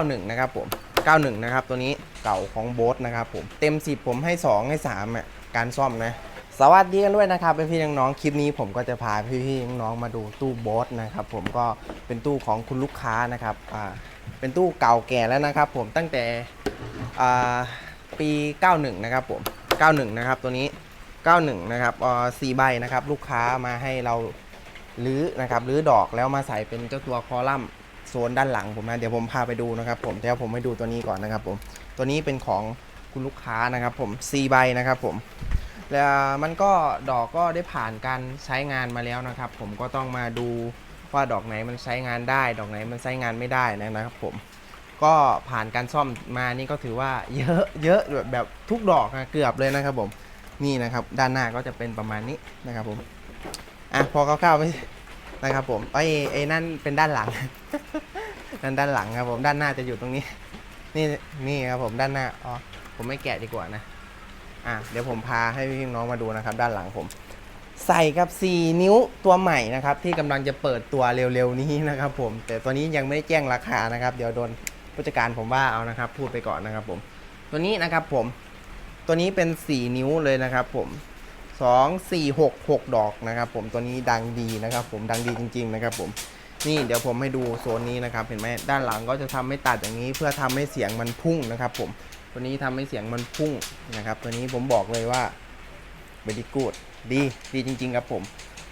91 นะครับผม 91 นะครับ ตัวนี้เก่าของโบสนะครับผม เต็ม 10 ผมให้ 2 ให้3อะการซ่อมนะ สวัสดีกันด้วยนะครับเป็นพี่น้องๆคลิปนี้ผมก็จะพาพี่ๆน้องๆมาดูตู้โบสนะครับผมก็เป็นตู้ของคุณลูกค้านะครับอ่าเป็นตู้เก่าแก่แล้วนะครับ ผมตั้งแต่อ่าปี 91 นะครับผม 91 นะครับตัวนี้ 91 นะครับอ่าสี่ใบนะครับลูกค้ามาให้เรารื้อนะครับรื้อดอกแล้วมาใส่เป็นเจ้าตัวคอลัมน์ โซนด้านหลังผมนะเดี๋ยวผมพาไปดูนะครับผมเดี๋ยวผมให้ดูตัวนี้ก่อนนะครับผมตัวนี้เป็นของคุณลูกค้านะครับผมสี่ใบนะครับผมแล้วมันก็ดอกก็ได้ผ่านการใช้งานมาแล้วนะครับ ผมก็ต้องมาดูว่าดอกไหนมันใช้งานได้ ดอกไหนมันใช้งานไม่ได้นะครับผมก็ผ่านการซ่อมมานี่ก็ถือว่าเยอะเยอะแบบแบบทุกดอกนะเกือบเลยนะครับผมนี่นะครับด้านหน้าก็จะเป็นประมาณนี้นะครับผมอะพอคร่าวๆไป นะครับผมไอ้ไอ้นั่นเป็นด้านหลัง นั่นด้านหลังครับผมด้านหน้าจะอยู่ตรงนี้ นี่นี่ครับผมด้านหน้าอ๋อผมไม่แกะดีกว่านะอะเดี๋ยวผมพาให้พี่น้องมาดูนะครับ ด้านหลังผม ใส่กับ 4 นิ้วตัวใหม่นะครับ ที่กำลังจะเปิดตัวเร็วๆนี้นะครับ ผม แต่ตัวนี้ยังไม่ได้แจ้งราคานะครับ เดี๋ยวโดนผู้จัดการผมว่าเอานะครับ พูดไปก่อนนะครับ ผม ตัวนี้นะครับผม ตัวนี้เป็น 4 นิ้วเลยนะครับ ผม 2 4 6 6 ดอกนะครับ ผมตัวนี้ดังดีนะครับ ผมดังดีจริง ๆ นะครับผมนี่เดี๋ยวผมให้ดูโซนนี้นะครับ เห็นไหมด้านหลังก็จะทำให้ตัดอย่างนี้ เพื่อทำให้เสียงมันพุ่งนะครับ ผมตัวนี้ทำให้เสียงมันพุ่งนะครับ ตัวนี้ผมบอกเลยว่า very good ดีดีจริง ๆ ครับผม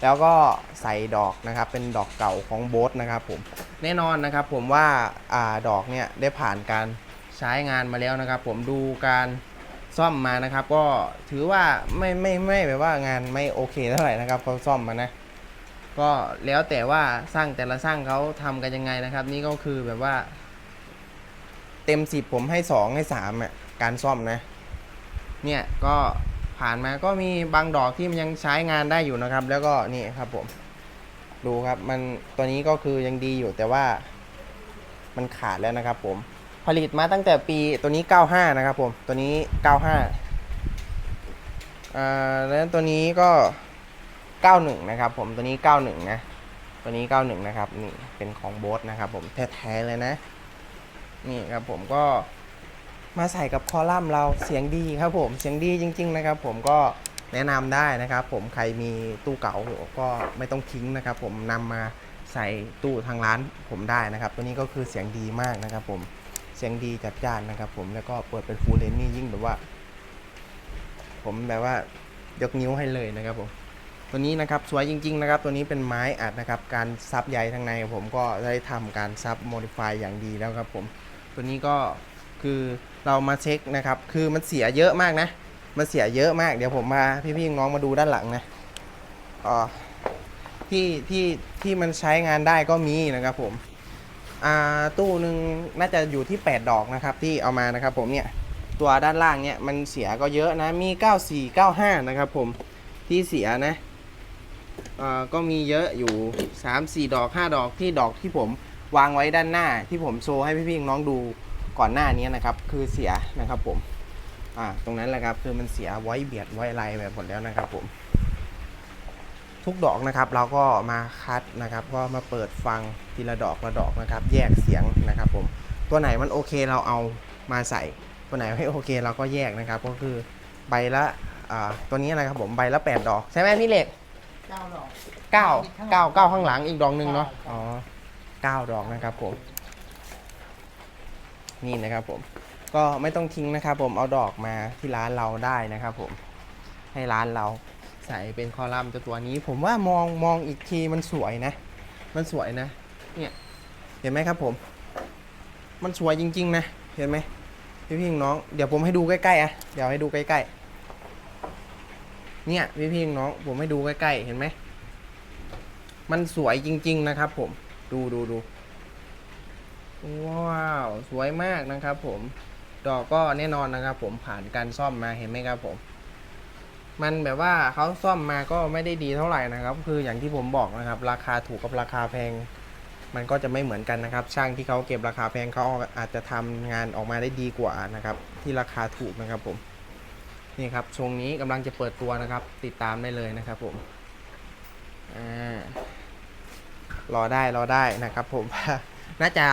แล้วก็ใส่ดอกนะครับ เป็นดอกเก่าของโบสนะครับผมแน่นอนนะครับผมว่าอ่าดอกเนี่ยได้ผ่านการใช้งานมาแล้วนะครับ ผมดูการ ซ่อมมานะครับ ก็ถือว่าไม่ไม่ไม่แบบว่างานไม่โอเคเท่าไหร่นะครับเขาซ่อมมานะ ก็แล้วแต่ว่าสร้างแต่ละสร้างเขาทำกันยังไงนะครับ นี่ก็คือแบบว่า เต็มสิบผมให้สองให้สามอะการซ่อมนะ เนี่ยก็ผ่านมาก็มีบางดอกที่มันยังใช้งานได้อยู่นะครับ แล้วก็นี่ครับผม ดูครับ มันตัวนี้ก็คือยังดีอยู่แต่ว่า มันขาดแล้วนะครับผม ผลิตมาตั้งแต่ปีตัวนี้ 95 นะครับผม ตัวนี้ 95อ่าแล้วตัวนี้ก็ 91 นะครับผมตัวนี้ 91 นะ ตัวนี้ 91 นะครับ นี่เป็นของโบสนะครับผมแท้ๆเลยนะ นี่ครับผมก็มาใส่กับคอลัมน์เราเสียงดีครับผมเสียงดีจริง ๆ นะครับ ผมก็แนะนำได้นะครับ ผมใครมีตู้เก่าก็ไม่ต้องทิ้งนะครับ ผมนำมาใส่ตู้ทางร้านผมได้นะครับ ตัวนี้ก็คือเสียงดีมากนะครับผม สียงดีจัดจ้านนะครับ ผมแล้วก็เปิดเป็นฟูลเลนนี่ยิ่งแบบว่า ผมแบบว่ายกนิ้วให้เลยนะครับผมตัวนี้นะครับสวยจริง ๆ นะครับ ตัวนี้เป็นไม้อัดนะครับ การซับใยทางในผมก็ได้ทำการซับโมดิฟายอย่างดีแล้วครับผมตัวนี้ก็คือเรามาเช็คนะครับ คือมันเสียเยอะมากนะ มันเสียเยอะมากเดี๋ยวผมมาพี่ๆน้องมาดูด้านหลังนะอ๋อที่ที่ที่มันใช้งานได้ก็มีนะครับผม อ่าตู้หนึ่งน่าจะอยู่ที่ 8 ดอกนะครับที่เอามานะครับผมเนี่ยตัวด้านล่างเนี่ยมันเสียก็เยอะนะมี 94 95 นะครับผมที่เสียนะอ่าก็มีเยอะอยู่ 3 4 ดอก 5 ดอกที่ดอกที่ผมวางไว้ด้านหน้าที่ผมโชว์ให้พี่ๆน้องดูก่อนหน้านี้นะครับ คือเสียนะครับผมอ่าตรงนั้นแหละครับคือมันเสียไว้เบียดไว้อะไรแบบหมดแล้วนะครับผม ทุกดอกนะครับ เราก็มาคัดนะครับ ก็มาเปิดฟังทีละดอกละดอกนะครับ แยกเสียงนะครับผมตัวไหนมันโอเคเราเอามาใส่ ตัวไหนไม่โอเคเราก็แยกนะครับ ก็คือใบละอ่าตัวนี้อะไรครับผมใบละ 8 ดอก ใช่ไหมพี่เล็กเก้าดอกเก้าอีกข้างหลังเก้าเก้าข้างหลังอีกดอกหนึ่งเนาะใช่อ๋อเก้าดอกนะครับผม นี่นะครับผม ก็ไม่ต้องทิ้งนะครับผมเอาดอกมาที่ร้านเราได้นะครับผม ให้ร้านเรา ใส่เป็นคอลัมน์ตัวตัวนี้ ผมว่ามองมองอีกทีมันสวยนะ มันสวยนะ เนี่ยเห็นไหมครับผม มันสวยจริง ๆ นะ เห็นไหมพี่พี่น้อง เดี๋ยวผมให้ดูใกล้ๆอะ เดี๋ยวให้ดูใกล้ๆ เนี่ยพี่พี่น้อง ผมให้ดูใกล้ๆ เห็นไหม มันสวยจริง ๆ นะครับ ผม ดูดูดู ว้าว สวยมากนะครับ ผม ดอกก็แน่นอนนะครับ ผมผ่านการซ่อมมา เห็นไหมครับผม มันแบบว่าเขาซ่อมมาก็ไม่ได้ดีเท่าไหร่นะครับ คืออย่างที่ผมบอกนะครับ ราคาถูกกับราคาแพง มันก็จะไม่เหมือนกันนะครับ ช่างที่เขาเก็บราคาแพงเขาอาจจะทำงานออกมาได้ดีกว่านะครับ ที่ราคาถูกนะครับผมนี่ครับช่วงนี้กำลังจะเปิดตัวนะครับ ติดตามได้เลยนะครับผมอ่ารอได้รอได้นะครับ ผมน่าจะ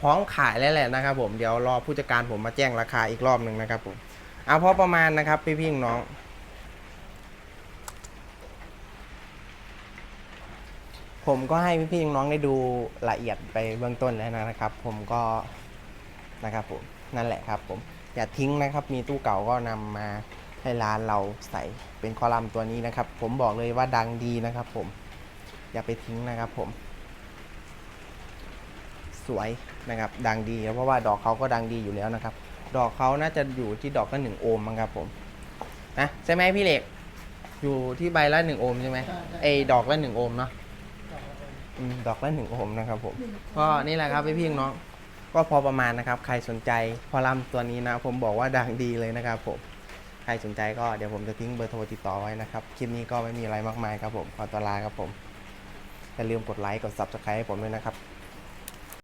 พร้อมขายแล้วแหละนะครับ ผมเดี๋ยวรอผู้จัดการผมมาแจ้งราคาอีกรอบหนึ่งนะครับผมเอาพอประมาณนะครับพี่พี่น้อง ผมก็ให้พี่ๆน้องๆได้ดูละเอียดไปเบื้องต้นแล้วนะครับ ผมก็นะครับผมนั่นแหละครับผมอย่าทิ้งนะครับ มีตู้เก่าก็นำมาให้ร้านเราใส่เป็นคอลัมน์ตัวนี้นะครับ ผมบอกเลยว่าดังดีนะครับ ผมอย่าไปทิ้งนะครับ ผม สวยนะครับ ดังดีเพราะว่าดอกเขาก็ดังดีอยู่แล้วนะครับ ดอกเขาน่าจะอยู่ที่ดอกละหนึ่งโอห์มมั้งครับ ผมนะใช่ไหมพี่เหล็ก อยู่ที่ใบละหนึ่งโอห์มใช่ไหมใช่ใช่เอยดอกละหนึ่งโอห์มเนาะ อืมดอกละหนึ่งโอห์มนะครับผม ก็นี่แหละครับพี่พี่น้องก็พอประมาณนะครับ ใครสนใจพอลัมน์ตัวนี้นะ ผมบอกว่าดังดีเลยนะครับผม ใครสนใจก็เดี๋ยวผมจะทิ้งเบอร์โทรติดต่อไว้นะครับ คลิปนี้ก็ไม่มีอะไรมากมายครับผม ขอตัวลาครับผม อย่าลืมกดไลค์ กด subscribe ให้ผมด้วยนะครับ